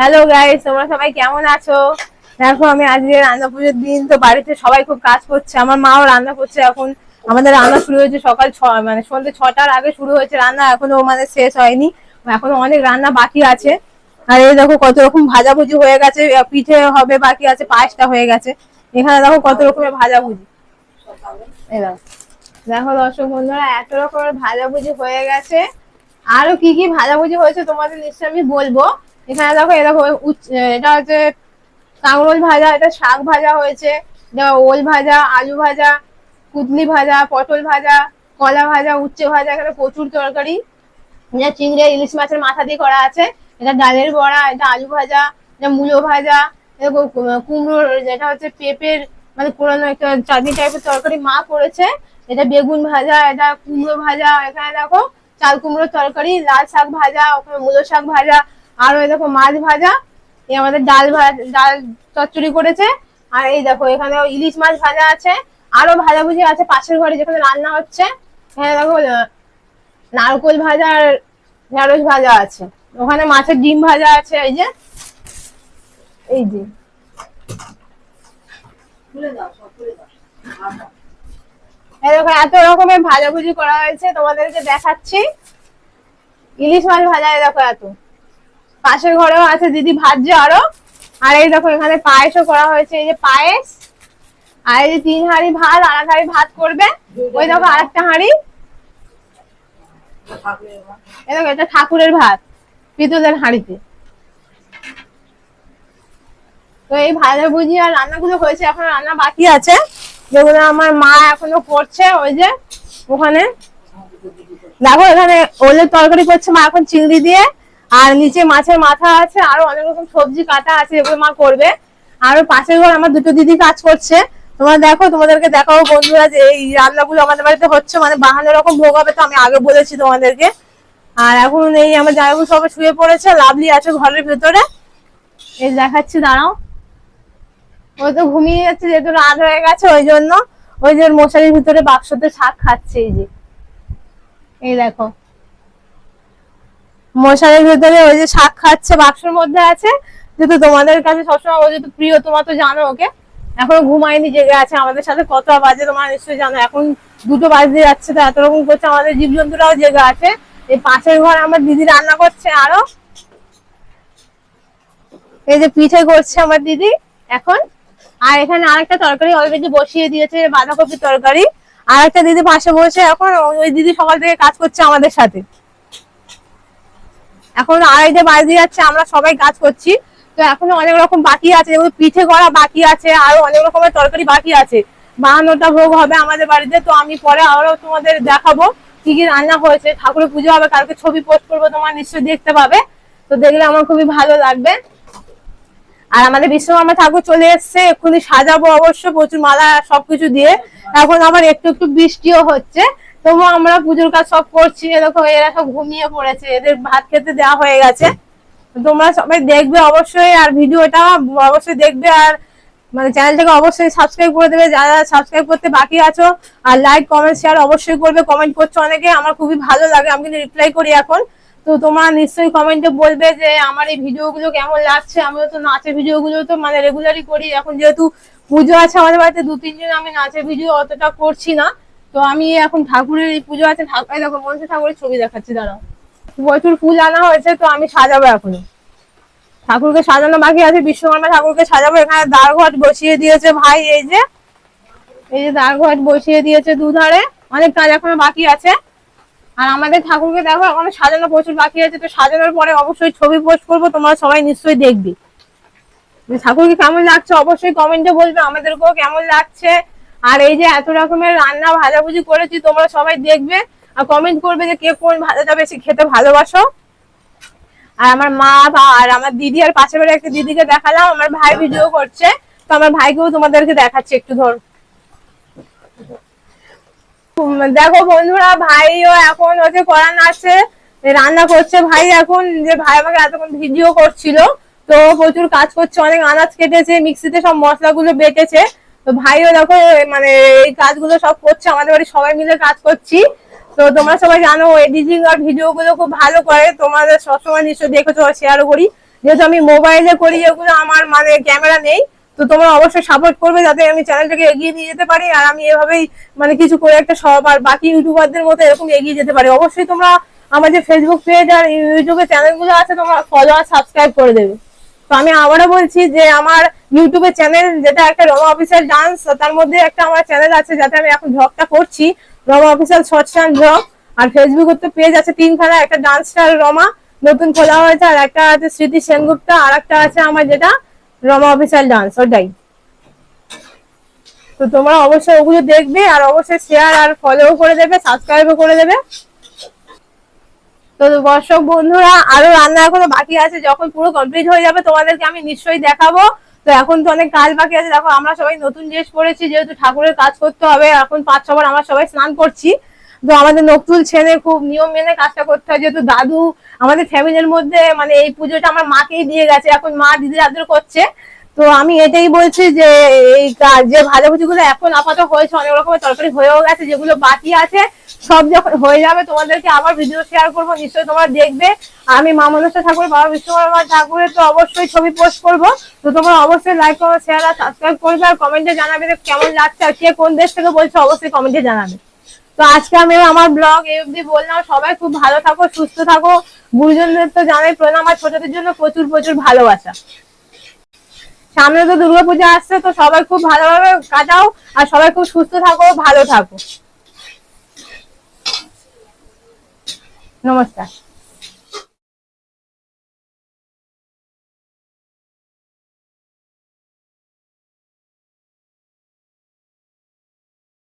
Hello guys তোমরা সবাই কেমন আছো? দেখো, আমি আজকে রান্না পুজোর দিন, তো বাড়িতে সবাই খুব কাজ করছে। আমার মাও রান্না করছে এখন। আমাদের রান্না শুরু হয়েছে সকাল ছ মানে সন্ধ্যে ছটার আগে শুরু হয়েছে রান্না, এখনও মানে শেষ হয়নি। এখনও অনেক রান্না বাকি আছে। আর এই দেখো, কত রকম ভাজাভুজি হয়ে গেছে। পিঠে হবে, বাকি আছে পায়েসটা হয়ে গেছে। এখানে দেখো, কত রকমের ভাজাভুজি। দেখো, দর্শক বন্ধুরা, এত রকমের ভাজাভুজি হয়ে গেছে। আরও কি কি ভাজাভুজি হয়েছে তোমাদের নিশ্চয়ই আমি বলব। এখানে দেখো এরকম উচ- এটা হচ্ছে কাঁকরোল ভাজা, এটা শাক ভাজা হয়েছে। ওল ভাজা, আলু ভাজা, কুদলি ভাজা, পটল ভাজা, কলা ভাজা, উচ্ছে ভাজা, এখানে প্রচুর তরকারি। এটা চিংড়ি ইলিশ মাছের মাথা দিয়ে করা আছে। এটা ডালের বড়া, এটা আলু ভাজা, এটা মূলো ভাজা কু- কুমড়োর যেটা হচ্ছে পেঁপের মানে পুরোনো একটা চাটনি টাইপের তরকারি মা করেছে। এটা বেগুন ভাজা, এটা কুমড়ো ভাজা, এখানে দেখো চাল কুমড়োর তরকারি, লাল শাক ভাজা, ওখানে মূলো শাক ভাজা আর ওই দেখো মাছ ভাজা এই আমাদের ডাল ভাজা ডাল চচ্চড়ি করেছে আর এই দেখো এখানে ইলিশ মাছ ভাজা আছে আরও ভাজাভুজি আছে পাশের ঘরে যেখানে রান্না হচ্ছে। হ্যাঁ দেখো নারকোল ভাজা আর ঢেঁড়স ভাজা আছে। ওখানে মাছের ডিম ভাজা আছে এই যে। এই যে। দেখো এত রকমের ভাজাভুজি করা হয়েছে তোমাদেরকে দেখাচ্ছি। ইলিশ মাছ ভাজা এই দেখো এত। পাশের ঘরেও আছে দিদি ভাজছে আরও। আর এই দেখো, এখানে পায়েসও করা হয়েছে, এই যে পায়েস। আর এই যে তিন হাঁড়ি ভাত আর এক হাঁড়ি ভাত করবে। ওই দেখো আরেকটা হাঁড়ি। এই দেখো, এটা ঠাকুরের ভাত পিতলের হাঁড়িতে। তো এই ভাজা ভুজি আর রান্নাগুলো হয়েছে, এখন রান্না বাকি আছে। যেগুলো আমার মা এখনও করছে, ওই যে ওখানে। দেখো, এখানে ওলের তরকারি করছে মা এখন চিংড়ি দিয়ে। আর নিচে মাছের মাথা আছে, আরও অনেক রকম সবজি কাটা আছে যেগুলো মা করবে। আর পাশের ঘর আমার দুটো দিদি কাজ করছে। তোমরা দেখো, তোমাদেরকে দেখাবো বন্ধুরা যে এই রান্নাগুলো আমাদের বাড়িতে হচ্ছে মানে বাহান্ন রকম ভোগ হবে তো আমি আগে বলেছি তোমাদেরকে। আর এখন এই আমার জায়গা সবাই শুয়ে পড়েছে, লাভলি আছে ঘরের ভেতরে। এই দেখাচ্ছি, দাঁড়াও। ও তো ঘুমিয়ে যাচ্ছে, যেহেতু রাত হয়ে গেছে, ওই জন্য। ওই যে মশারির ভিতরে বাক্সতে শাক খাচ্ছে, এই যে। এই দেখো। মশারির ভিতরে ওই যে শাক খাচ্ছে, বাক্সের মধ্যে আছে, যেহেতু তোমাদের কাছে সবসময় ও যেহেতু প্রিয়, তোমার তো জানো ওকে। এখনও ঘুমায়নি, জেগে আছে, আমাদের সাথে কত বাজে, তোমার নিশ্চয়ই জানো। এখন দুটো বাজতে যাচ্ছে, তো এত রকম করছে আমাদের জীবজন্তুরাও জেগে আছে। এই পাশের ঘর আমার দিদি রান্না করছে আরও। এই যে পিঠে করছে আমার দিদি এখন। আর এখানে আরেকটা তরকারি অলরেডি বসিয়ে দিয়েছে, বাঁধাকপির তরকারি। আর একটা দিদি পাশে বসে এখন, ওই দিদি সকাল থেকে কাজ করছে আমাদের সাথে। এখন আড়াইটে বাজে যাচ্ছে, আমরা সবাই কাজ করছি। তো এখনও অনেক রকম বাকি আছে, যেগুলো পিঠে করা বাকি আছে, আরও অনেক রকমের তরকারি বাকি আছে। বাহান্নটা ভোগ হবে আমাদের বাড়িতে, তো আমি পরে আরও তোমাদের দেখাবো কি কি রান্না হয়েছে। ঠাকুরের পুজো হবে, কালকে ছবি পোস্ট করব, তোমার নিশ্চয়ই দেখতে পাবে। তো দেখলে আমার খুবই ভালো লাগবে। আর আমাদের বিশ্বকর্মা ঠাকুর চলে এসছে, এক্ষুনি সাজাবো অবশ্য, প্রচুর মালা সবকিছু দিয়ে। এখন আবার একটু একটু বৃষ্টিও হচ্ছে। তবুও আমরা পুজোর কাজ সব করছি। এরকম এরা সব ঘুমিয়ে পড়েছে। এদের ভাত খেতে দেওয়া হয়ে গেছে। তোমরা সবাই দেখবে অবশ্যই, আর ভিডিওটা অবশ্যই দেখবে, আর মানে চ্যানেলটাকে অবশ্যই সাবস্ক্রাইব করে দেবে। যারা সাবস্ক্রাইব করতে বাকি আছো, আর লাইক কমেন্ট শেয়ার অবশ্যই করবে। কমেন্ট করছ অনেকে, আমার খুবই ভালো লাগে, আমি কিন্তু রিপ্লাই করি এখন। তো তোমরা নিশ্চয়ই কমেন্টে বলবে যে, আমার এই ভিডিওগুলো কেমন লাগছে? আমিও তো নাচের ভিডিওগুলো তো মানে রেগুলারই করি। এখন যেহেতু পুজো আছে আমাদের বাড়িতে দু তিন দিন আমি নাচের ভিডিও অতটা করছি না। তো আমি এখন ঠাকুরের এই পুজো আছে, ঠাকুর দেখো মনসা ঠাকুরের ছবি দেখাচ্ছি, দাঁড়াও। প্রচুর ফুল আনা হয়েছে, তো আমি সাজাবো এখনও ঠাকুরকে সাজানো বাকি আছে, বিশ্বকর্মা ঠাকুরকে সাজাবো। এখানে দ্বার ঘট বসিয়ে দিয়েছে ভাই, এই যে। এই যে দ্বার ঘট বসিয়ে দিয়েছে দুধারে। অনেক কাজ এখনও বাকি আছে। আর আমাদের ঠাকুরকে দেখো, এখনও সাজানো প্রচুর বাকি আছে। তো সাজানোর পরে অবশ্যই ছবি পোস্ট করব, তোমরা সবাই নিশ্চয়ই দেখবে। ঠাকুরকে কেমন লাগছে অবশ্যই কমেন্টে বলবে, আমাদেরকেও কেমন লাগছে? আর এই যে এত রকমের রান্না ভাজাভুজি করেছি, তোমরা সবাই দেখবে আর কমেন্ট করবে যে কে কোন ভাজাটা বেশি খেতে ভালোবাসো। আর আমার মা আর আমার দিদি আর পাশে বাড়ি একটা দিদিকে দেখালাম, আমার ভাই ভিডিও করছে। তো আমার ভাইকেও তোমাদেরকে দেখাচ্ছি একটু ধর। দেখো বন্ধুরা, ভাইও এখন হচ্ছে করান আছে রান্না করছে। ভাই এখন যে ভাই আমাকে এতক্ষণ ভিডিও করছিল, তো প্রচুর কাজ করছে, অনেক আনাজ কেটেছে, মিক্সিতে সব মশলাগুলো বেটেছে। তো ভাইও দেখো মানে এই কাজগুলো সব করছে, আমাদের বাড়ি সবাই মিলে কাজ করছি। তো তোমরা সবাই জানো এডিটিং আর ভিডিও গুলো খুব ভালো করে। তোমাদের সবসময় নিশ্চয়ই দেখেছ শেয়ারও করি। যেহেতু আমি মোবাইলে করি যেগুলো আমার মানে ক্যামেরা নেই। তো তোমরা অবশ্যই সাপোর্ট করবে যাতে আমি চ্যানেলটাকে এগিয়ে নিয়ে যেতে পারি। আর আমি এভাবেই মানে কিছু করে একটা সব আর বাকি ইউটিউবারদের মতো এরকম এগিয়ে যেতে পারি। অবশ্যই তোমরা আমার যে ফেসবুক পেজ আর ইউটিউবে চ্যানেলগুলো আছে, তোমরা ফলো আর সাবস্ক্রাইব করে দেবে। তো আমি আবারও বলছি যে আমার ইউটিউবে চ্যানেল যেটা একটা রমা অফিসিয়াল ডান্স তার মধ্যে একটা আমার চ্যানেল আছে যাতে আমি এখন ভ্লগটা করছি। Rama official shorts and vlog আর ফেসবুকে তো পেজ আছে তিনখানা, একটা ডান্স স্টার রমা নতুন খোলা হয়েছে, আর একটা আছে স্মৃতি সেনগুপ্তা আর একটা আছে আমার যেটা রমা অফিসিয়াল ডান্স ওটাই। তো তোমরা অবশ্যই ওগুলো দেখবে, আর অবশ্যই শেয়ার আর ফলো করে দেবে সাবস্ক্রাইবও করে দেবে। তো দর্শক বন্ধুরা, আরও রান্না এখনও বাকি আছে, যখন পুরো কমপ্লিট হয়ে যাবে, তোমাদেরকে আমি নিশ্চয়ই দেখাবো। তো এখন তো অনেক কাজ বাকি আছে, দেখো আমরা সবাই নতুন ড্রেস পরেছি, যেহেতু ঠাকুরের কাজ করতে হবে, এখন পাঁচ ছবার আমরা সবাই স্নান করছি। তো আমাদের নকটুল ছেলে খুব নিয়ম মেনে কাজটা করতে হয়, যেহেতু দাদু আমাদের ফ্যামিলির মধ্যে মানে এই পুজোটা আমার মাকেই দিয়ে গেছে, এখন মা দিদির আদর করছে। তো আমি এটাই বলছি যে এই যে ভাজাভুজি গুলো এখন আপাতত হয়েছে, অনেক রকমের তরকারি হয়েও গেছে, যেগুলো বাকি আছে, সব যখন হয়ে যাবে, তোমাদেরকে আবার ভিডিও শেয়ার করব, নিশ্চয়ই তোমরা দেখবে। আমি মা মনসা ঠাকুর, বাবা বিশ্বকর্মা ঠাকুরের তো অবশ্যই ছবি পোস্ট করব। তো তোমরা অবশ্যই লাইক করো শেয়ার আর সাবস্ক্রাইব করবে আর কমেন্টে জানাবে যে কেমন লাগছে আর কে কোন দেশ থেকে বলছো, অবশ্যই কমেন্টে জানাবে। তো আজকে আমি আমার ব্লগ এই অবধি বললাম, সবাই খুব ভালো থাকো, সুস্থ থাকো। গুরুজনদের তো জানাই, প্রণাম আর ছোটদের জন্য প্রচুর প্রচুর ভালোবাসা। সামনে তো দুর্গাপূজা আসছে, তো সবাই খুব ভালোভাবে কাটাও, আর সবাই খুব সুস্থ থাকো, ভালো থাকো। নমস্কার।